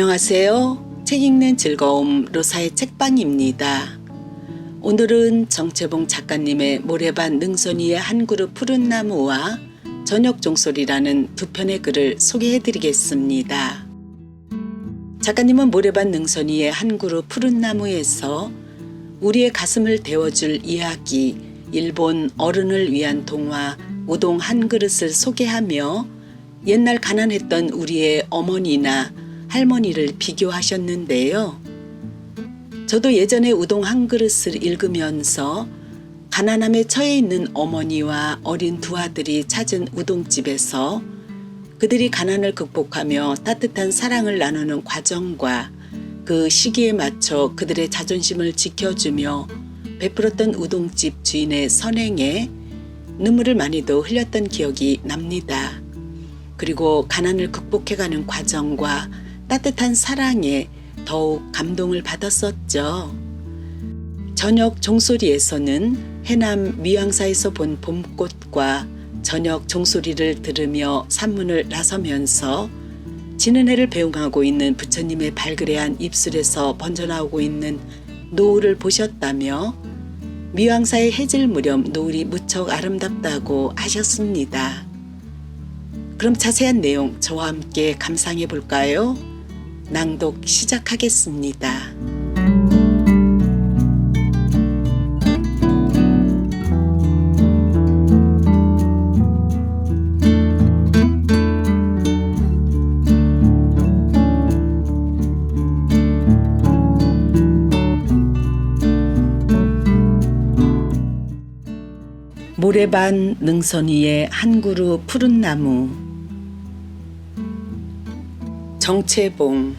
안녕하세요. 책 읽는 즐거움 로사의 책방입니다. 오늘은 정채봉 작가님의 모래반 능선이의 한 그룹 푸른 나무와 저녁 종소리라는 두 편의 글을 소개해 드리겠습니다. 작가님은 모래반 능선이의 한 그룹 푸른 나무에서 우리의 가슴을 데워줄 이야기, 일본 어른을 위한 동화 우동 한 그릇을 소개하며 옛날 가난했던 우리의 어머니나 할머니를 비교하셨는데요. 저도 예전에 우동 한 그릇을 읽으면서 가난함에 처해 있는 어머니와 어린 두 아들이 찾은 우동집에서 그들이 가난을 극복하며 따뜻한 사랑을 나누는 과정과 그 시기에 맞춰 그들의 자존심을 지켜주며 베풀었던 우동집 주인의 선행에 눈물을 많이도 흘렸던 기억이 납니다. 그리고 가난을 극복해가는 과정과 따뜻한 사랑에 더욱 감동을 받았었죠. 저녁 종소리에서는 해남 미왕사에서 본 봄꽃과 저녁 종소리를 들으며 산문을 나서면서 지는 해를 배웅하고 있는 부처님의 발그레한 입술에서 번져나오고 있는 노을을 보셨다며 미왕사의 해질 무렵 노을이 무척 아름답다고 하셨습니다. 그럼 자세한 내용 저와 함께 감상해 볼까요? 낭독 시작하겠습니다. 모래반 능선 위에 한 그루 푸른 나무 정채봉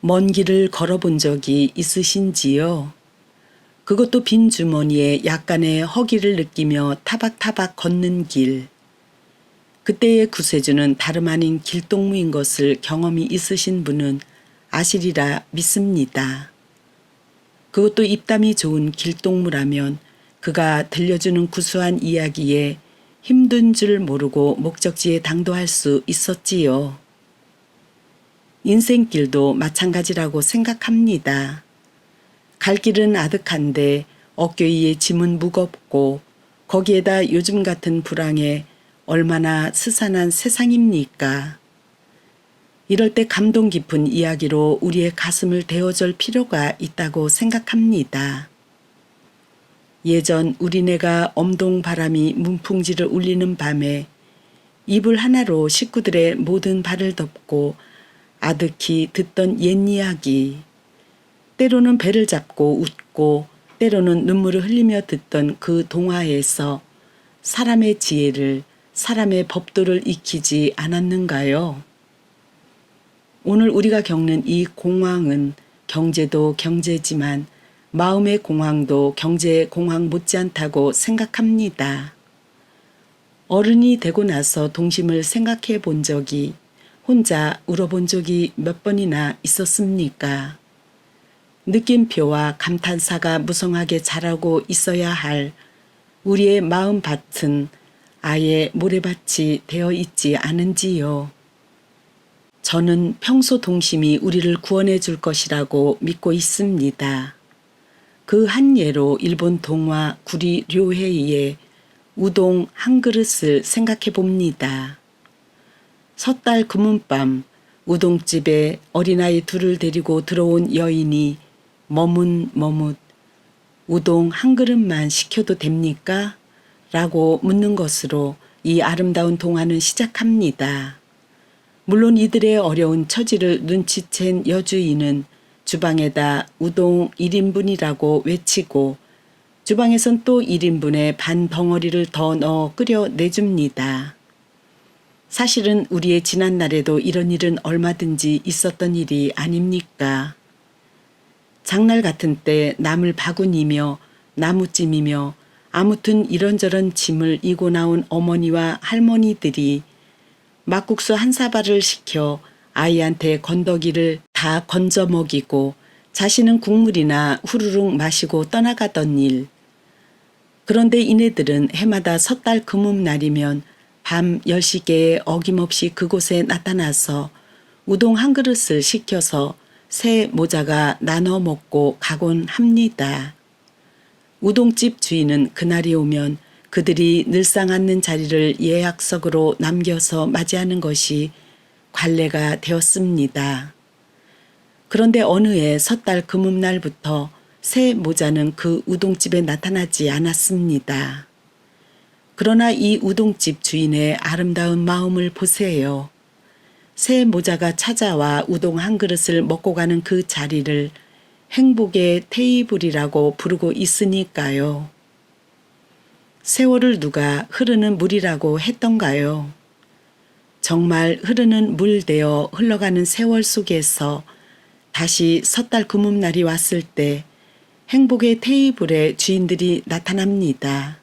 먼 길을 걸어본 적이 있으신지요? 그것도 빈 주머니에 약간의 허기를 느끼며 타박타박 걷는 길. 그때의 구세주는 다름 아닌 길동무인 것을 경험이 있으신 분은 아시리라 믿습니다. 그것도 입담이 좋은 길동무라면 그가 들려주는 구수한 이야기에 힘든 줄 모르고 목적지에 당도할 수 있었지요. 인생길도 마찬가지라고 생각합니다. 갈 길은 아득한데 어깨 위에 짐은 무겁고 거기에다 요즘 같은 불황에 얼마나 스산한 세상입니까? 이럴 때 감동 깊은 이야기로 우리의 가슴을 데워줄 필요가 있다고 생각합니다. 예전 우리네가 엄동 바람이 문풍지를 울리는 밤에 이불 하나로 식구들의 모든 발을 덮고 아득히 듣던 옛 이야기. 때로는 배를 잡고 웃고 때로는 눈물을 흘리며 듣던 그 동화에서 사람의 지혜를 사람의 법도를 익히지 않았는가요? 오늘 우리가 겪는 이 공황은 경제도 경제지만 마음의 공황도 경제의 공황 못지않다고 생각합니다. 어른이 되고 나서 동심을 생각해 본 적이 혼자 울어본 적이 몇 번이나 있었습니까? 느낌표와 감탄사가 무성하게 자라고 있어야 할 우리의 마음밭은 아예 모래밭이 되어 있지 않은지요. 저는 평소 동심이 우리를 구원해 줄 것이라고 믿고 있습니다. 그 한 예로 일본 동화 구리 료헤이의 우동 한 그릇을 생각해 봅니다. 섣달 금은밤 우동집에 어린아이 둘을 데리고 들어온 여인이 머문 머뭇 우동 한 그릇만 시켜도 됩니까? 라고 묻는 것으로 이 아름다운 동화는 시작합니다. 물론 이들의 어려운 처지를 눈치챈 여주인은 주방에다 우동 1인분이라고 외치고 주방에선 또 1인분에 반 덩어리를 더 넣어 끓여 내줍니다. 사실은 우리의 지난 날에도 이런 일은 얼마든지 있었던 일이 아닙니까? 장날 같은 때 남을 바구니며 나무찜이며 아무튼 이런저런 짐을 이고 나온 어머니와 할머니들이 막국수 한 사발을 시켜 아이한테 건더기를 다 건져 먹이고 자신은 국물이나 후루룩 마시고 떠나가던 일. 그런데 이네들은 해마다 섣달 금음날이면 밤 10시께에 어김없이 그곳에 나타나서 우동 한 그릇을 시켜서 새 모자가 나눠 먹고 가곤 합니다. 우동집 주인은 그날이 오면 그들이 늘상 앉는 자리를 예약석으로 남겨서 맞이하는 것이 관례가 되었습니다. 그런데 어느 해 섣달 금음날부터 새 모자는 그 우동집에 나타나지 않았습니다. 그러나 이 우동집 주인의 아름다운 마음을 보세요. 새 모자가 찾아와 우동 한 그릇을 먹고 가는 그 자리를 행복의 테이블이라고 부르고 있으니까요. 세월을 누가 흐르는 물이라고 했던가요? 정말 흐르는 물 되어 흘러가는 세월 속에서 다시 섣달 금음날이 왔을 때 행복의 테이블에 주인들이 나타납니다.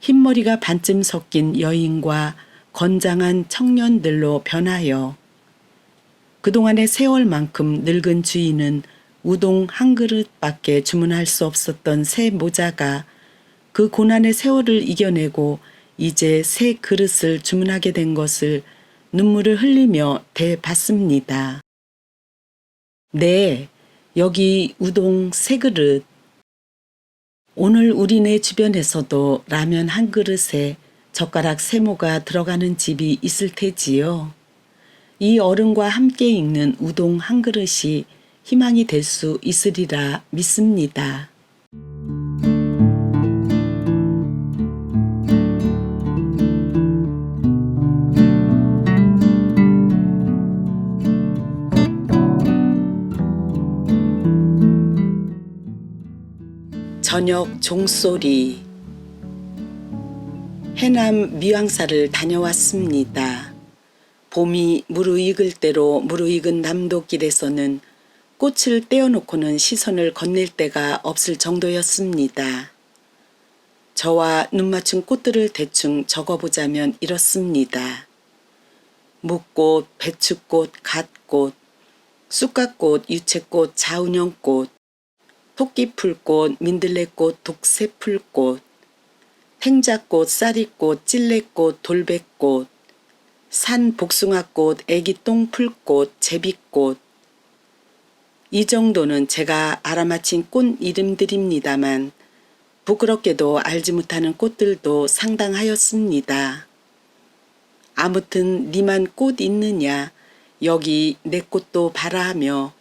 흰머리가 반쯤 섞인 여인과 건장한 청년들로 변하여 그동안의 세월만큼 늙은 주인은 우동 한 그릇밖에 주문할 수 없었던 새 모자가 그 고난의 세월을 이겨내고 이제 새 그릇을 주문하게 된 것을 눈물을 흘리며 대받습니다. 네, 여기 우동 세 그릇. 오늘 우리네 주변에서도 라면 한 그릇에 젓가락 세모가 들어가는 집이 있을 테지요. 이 어른과 함께 읽는 우동 한 그릇이 희망이 될 수 있으리라 믿습니다. 저녁 종소리 해남 미왕사를 다녀왔습니다. 봄이 무르익을 대로 무르익은 남도길에서는 꽃을 떼어놓고는 시선을 건넬 데가 없을 정도였습니다. 저와 눈 맞춘 꽃들을 대충 적어보자면 이렇습니다. 묵꽃, 배추꽃, 갓꽃, 쑥갓꽃, 유채꽃, 자운형꽃, 토끼풀꽃, 민들레꽃, 독새풀꽃, 탱자꽃, 쌀이꽃, 찔레꽃, 돌배꽃, 산 복숭아꽃, 애기똥풀꽃, 제비꽃. 이 정도는 제가 알아맞힌 꽃 이름들입니다만 부끄럽게도 알지 못하는 꽃들도 상당하였습니다. 아무튼 니만 꽃 있느냐 여기 내 꽃도 봐라 하며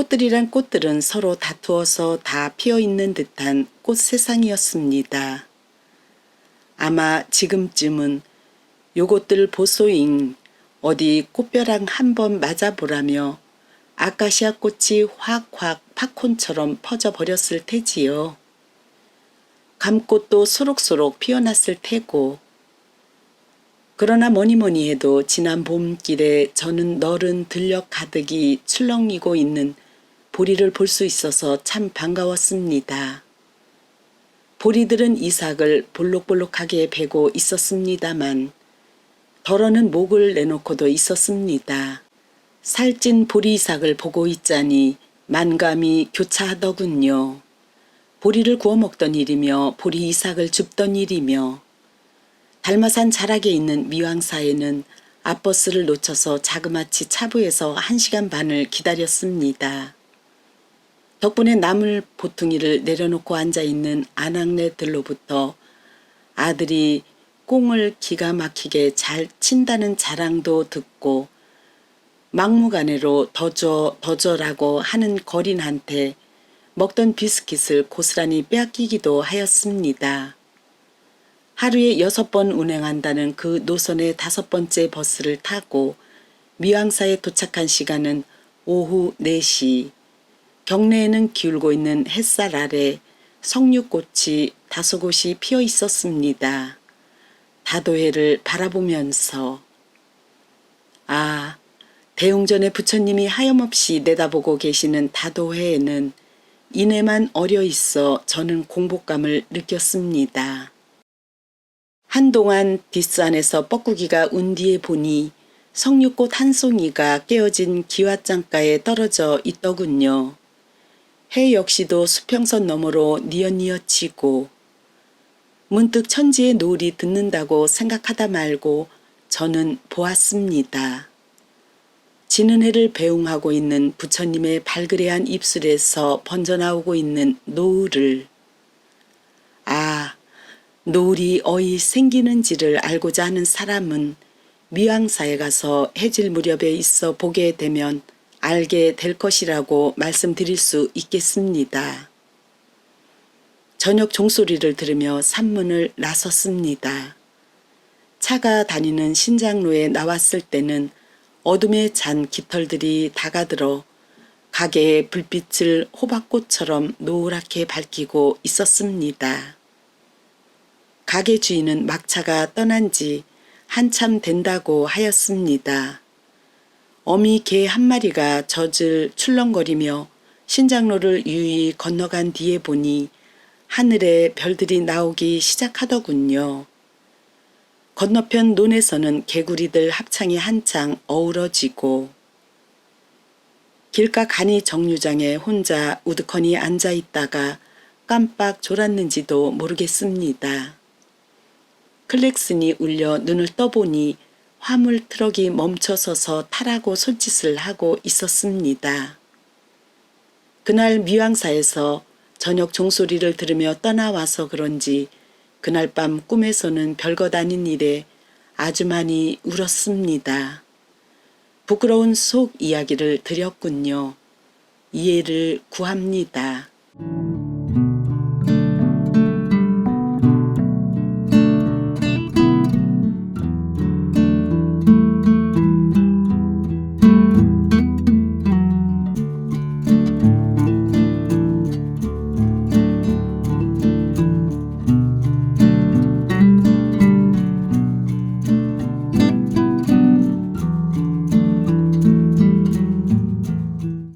꽃들이란 꽃들은 서로 다투어서 다 피어 있는 듯한 꽃 세상이었습니다. 아마 지금쯤은 요것들 보소잉 어디 꽃벼랑 한번 맞아보라며 아카시아 꽃이 확확 팝콘처럼 퍼져버렸을 테지요. 감꽃도 소록소록 피어났을 테고 그러나 뭐니 뭐니 해도 지난 봄길에 저는 너른 들녘 가득이 출렁이고 있는 보리를 볼 수 있어서 참 반가웠습니다. 보리들은 이삭을 볼록볼록하게 베고 있었습니다만 덜어는 목을 내놓고도 있었습니다. 살찐 보리 이삭을 보고 있자니 만감이 교차하더군요. 보리를 구워 먹던 일이며 보리 이삭을 줍던 일이며 달마산 자락에 있는 미왕사에는 앞버스를 놓쳐서 자그마치 차부에서 한 시간 반을 기다렸습니다. 덕분에 나물 보퉁이를 내려놓고 앉아있는 아낙네들로부터 아들이 꽁을 기가 막히게 잘 친다는 자랑도 듣고 막무가내로 더줘 더줘라고 하는 거린한테 먹던 비스킷을 고스란히 빼앗기기도 하였습니다. 하루에 여섯 번 운행한다는 그 노선의 다섯 번째 버스를 타고 미왕사에 도착한 시간은 오후 4시. 경내에는 기울고 있는 햇살 아래 석류꽃이 다소곳이 피어 있었습니다. 다도해를 바라보면서 아, 대웅전의 부처님이 하염없이 내다보고 계시는 다도해에는 이내만 어려 있어 저는 공복감을 느꼈습니다. 한동안 뒷산에서 뻐꾸기가 운 뒤에 보니 석류꽃 한 송이가 깨어진 기와장가에 떨어져 있더군요. 해 역시도 수평선 너머로 뉘엿뉘엿 지고 문득 천지의 노을이 듣는다고 생각하다 말고 저는 보았습니다. 지는 해를 배웅하고 있는 부처님의 발그레한 입술에서 번져나오고 있는 노을을 아, 노을이 어이 생기는지를 알고자 하는 사람은 미왕사에 가서 해질 무렵에 있어 보게 되면 알게 될 것이라고 말씀드릴 수 있겠습니다. 저녁 종소리를 들으며 산문을 나섰습니다. 차가 다니는 신장로에 나왔을 때는 어둠에 잔 깃털들이 다가들어 가게의 불빛을 호박꽃처럼 노랗게 밝히고 있었습니다. 가게 주인은 막차가 떠난 지 한참 된다고 하였습니다. 어미 개 한 마리가 젖을 출렁거리며 신장로를 유유히 건너간 뒤에 보니 하늘에 별들이 나오기 시작하더군요. 건너편 논에서는 개구리들 합창이 한창 어우러지고 길가 간이 정류장에 혼자 우두커니 앉아 있다가 깜빡 졸았는지도 모르겠습니다. 클렉슨이 울려 눈을 떠보니 화물 트럭이 멈춰서서 타라고 손짓을 하고 있었습니다. 그날 미왕사에서 저녁 종소리를 들으며 떠나와서 그런지 그날 밤 꿈에서는 별것 아닌 일에 아주 많이 울었습니다. 부끄러운 속 이야기를 드렸군요. 이해를 구합니다.